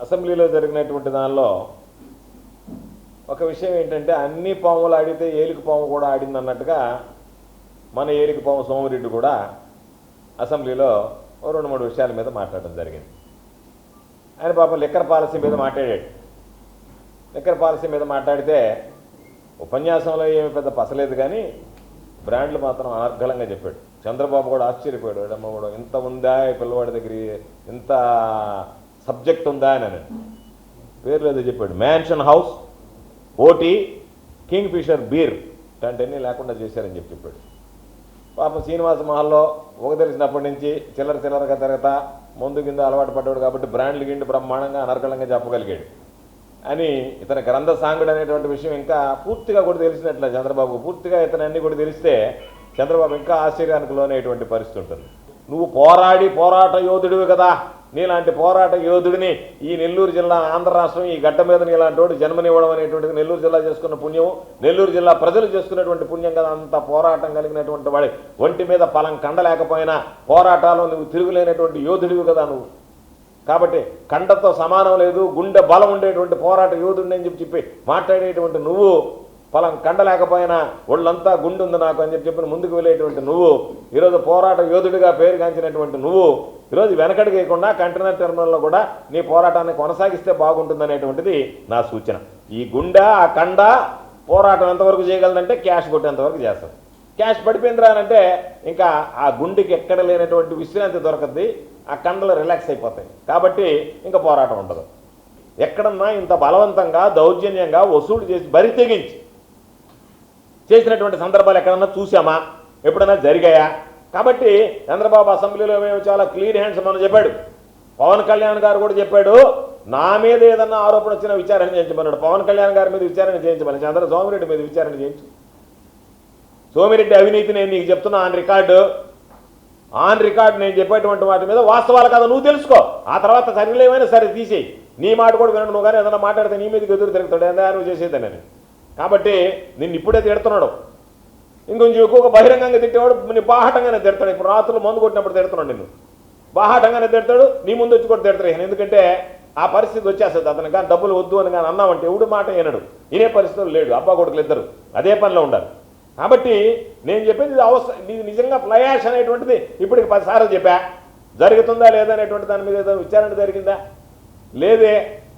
అసెంబ్లీలో జరిగినటువంటి దానిలో ఒక విషయం ఏంటంటే అన్ని పాములు ఆడితే ఏలికి పాము కూడా ఆడింది అన్నట్టుగా మన ఏలికి పాము సోమరెడ్డి కూడా అసెంబ్లీలో రెండు మూడు విషయాల మీద మాట్లాడడం జరిగింది. ఆయన పాపం లిక్కర్ పాలసీ మీద మాట్లాడాడు. లిక్కర్ పాలసీ మీద మాట్లాడితే ఉపన్యాసంలో ఏమి పెద్ద పసలేదు కానీ బ్రాండ్లు మాత్రం అనర్ఘలంగా చెప్పాడు. చంద్రబాబు కూడా ఆశ్చర్యపోయాడు. అమ్మ కూడా ఇంత ఉందా? పిల్లవాడి దగ్గర ఇంత సబ్జెక్ట్ ఉందా అని అని పేరు లేదో చెప్పాడు. Mansion House OT Kingfisher beer ఇలాంటివన్నీ లేకుండా చేశారని చెప్పి చెప్పాడు. పాపం శ్రీనివాస మహల్లో ఒక తెలిసినప్పటి నుంచి చిల్లర చిల్లరగా తిరగతా ముందు కింద అలవాటు పడ్డాడు కాబట్టి బ్రాండ్లు గిండి బ్రహ్మాండంగా అనర్గళంగా చెప్పగలిగాడు. అని ఇతని గ్రంథ సాంగుడు అనేటువంటి విషయం ఇంకా పూర్తిగా కూడా తెలిసినట్లే చంద్రబాబు. పూర్తిగా ఇతని అన్ని కూడా తెలిస్తే చంద్రబాబు ఇంకా ఆశ్చర్యానికి లోనేటువంటి పరిస్థితి ఉంటుంది. నువ్వు పోరాడి పోరాట యోధుడివి కదా. నీలాంటి పోరాట యోధుడిని ఈ నెల్లూరు జిల్లా ఆంధ్ర రాష్ట్రం ఈ గడ్డ మీద నీలాంటి వాడు జన్మనివ్వడం అనేటువంటిది నెల్లూరు జిల్లా చేసుకున్న పుణ్యం నెల్లూరు జిల్లా ప్రజలు చేసుకున్నటువంటి పుణ్యం కదా అంత పోరాటం కలిగినటువంటి వాడి. ఒంటి మీద పలం కండలేకపోయినా పోరాటాలు నువ్వు తిరుగులేనటువంటి యోధుడివి కదా నువ్వు. కాబట్టి కండతో సమానం లేదు గుండె బలం ఉండేటువంటి పోరాట యోధుడిని అని చెప్పి చెప్పి మాట్లాడేటువంటి నువ్వు ఫలం కండలేకపోయినా ఒళ్ళంతా గుండు ఉంది నాకు అని చెప్పి చెప్పిన ముందుకు వెళ్ళేటువంటి నువ్వు ఈరోజు పోరాట యోధుడిగా పేరుగాంచినటువంటి నువ్వు ఈరోజు వెనకడిగేయకుండా కంటైనర్ టెర్మినల్లో కూడా నీ పోరాటాన్ని కొనసాగిస్తే బాగుంటుందనేటువంటిది నా సూచన. ఈ గుండె ఆ కండ పోరాటం ఎంతవరకు చేయగలదంటే క్యాష్ కొట్టేంతవరకు చేస్తాం. క్యాష్ పడిపోయిందిరా అంటే ఇంకా ఆ గుండెకి ఎక్కడ లేనటువంటి విశ్రాంతి దొరకద్ది ఆ కండలు రిలాక్స్ అయిపోతాయి. కాబట్టి ఇంకా పోరాటం ఉండదు. ఎక్కడన్నా ఇంత బలవంతంగా దౌర్జన్యంగా వసూలు చేసి బరి తెగించి చేసినటువంటి సందర్భాలు ఎక్కడన్నా చూసామా ఎప్పుడైనా జరిగాయా? కాబట్టి చంద్రబాబు అసెంబ్లీలో మేము చాలా క్లీన్ హ్యాండ్స్ మనం చెప్పాడు. పవన్ కళ్యాణ్ గారు కూడా చెప్పాడు నా మీద ఏదన్నా ఆరోపణ వచ్చిన విచారణ చేయించమన్నాడు. పవన్ కళ్యాణ్ గారి మీద విచారణ చేయించమని చంద్ర సోమిరెడ్డి మీద విచారణ చేయించు. సోమిరెడ్డి అవినీతి నేను నీకు చెప్తున్నా ఆన్ రికార్డు. ఆన్ రికార్డ్ నేను చెప్పేటువంటి వాటి మీద వాస్తవాలు కదా నువ్వు తెలుసుకో. ఆ తర్వాత సరిలేమైనా సరే తీసేయి. నీ మాట కూడా వినడు నువ్వు కానీ ఏదైనా మాట్లాడితే నీ మీదకి ఎదురు తిరుగుతాడు. ఏదైనా నువ్వు నేను కాబట్టి నిన్ను ఇప్పుడే తిడుతున్నాడు. ఇంకొంచెం ఎక్కువగా బహిరంగంగా తిట్టేవాడు నేను బాహటంగానే తిడతాడు. ఇప్పుడు రాత్రులు మందు కొట్టినప్పుడు తిడుతున్నాడు నిన్ను. బాహాటంగానే తిడతాడు నీ ముందు వచ్చి కూడా తిడతాడు ఎందుకంటే ఆ పరిస్థితి వచ్చేస్తుంది అతను కానీ డబ్బులు వద్దు అని కానీ అన్నామంటే ఎవడు మాట వినడు. ఇనే పరిస్థితులు లేడు. అబ్బా కొడుకులు ఇద్దరు. అదే పనిలో ఉండాలి. కాబట్టి నేను చెప్పేది ఇది అవసరం ఇది నిజంగా ఫ్లయాష్ అనేటువంటిది ఇప్పటికి పదిసార్లు చెప్పా. జరుగుతుందా లేదా అనేటువంటి దాని మీద ఏదో విచారణ జరిగిందా? లేదే.